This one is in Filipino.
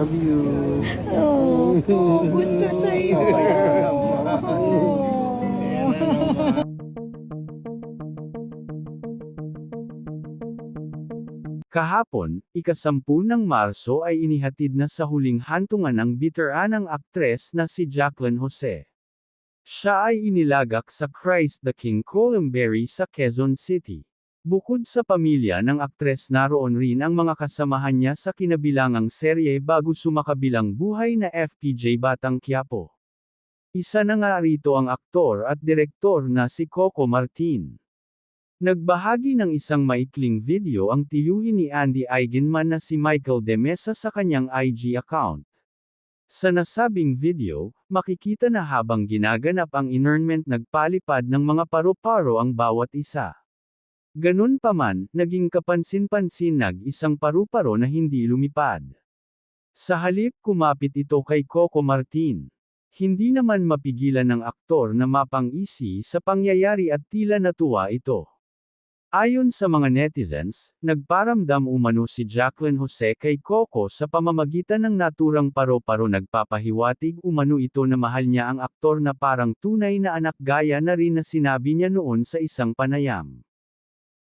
Love you. Oh, oh gusto sa'yo. Kahapon, ikasampu ng Marso ay inihatid na sa huling hantungan ng biteranang aktres na si Jacqueline Jose. Siya ay inilagak sa Christ the King Columbary sa Quezon City. Bukod sa pamilya ng aktres naroon rin ang mga kasamahan niya sa kinabilangang serye bago sumakabilang buhay na FPJ Batang Quiapo. Isa na nga rito ang aktor at direktor na si Coco Martin. Nagbahagi ng isang maikling video ang tiyuhin ni Andy Eigenman na si Michael De Mesa sa kanyang IG account. Sa nasabing video, makikita na habang ginaganap ang inurnment nagpalipad ng mga paru-paro ang bawat isa. Ganun pa man, naging kapansin-pansin nag isang paru-paro na hindi lumipad. Sa halip kumapit ito kay Coco Martin. Hindi naman mapigilan ng aktor na mapang-isi sa pangyayari at tila natuwa ito. Ayon sa mga netizens, nagparamdam umano si Jacqueline Jose kay Coco sa pamamagitan ng naturang paro-paro nagpapahiwatig umano ito na mahal niya ang aktor na parang tunay na anak gaya na rin na sinabi niya noon sa isang panayam.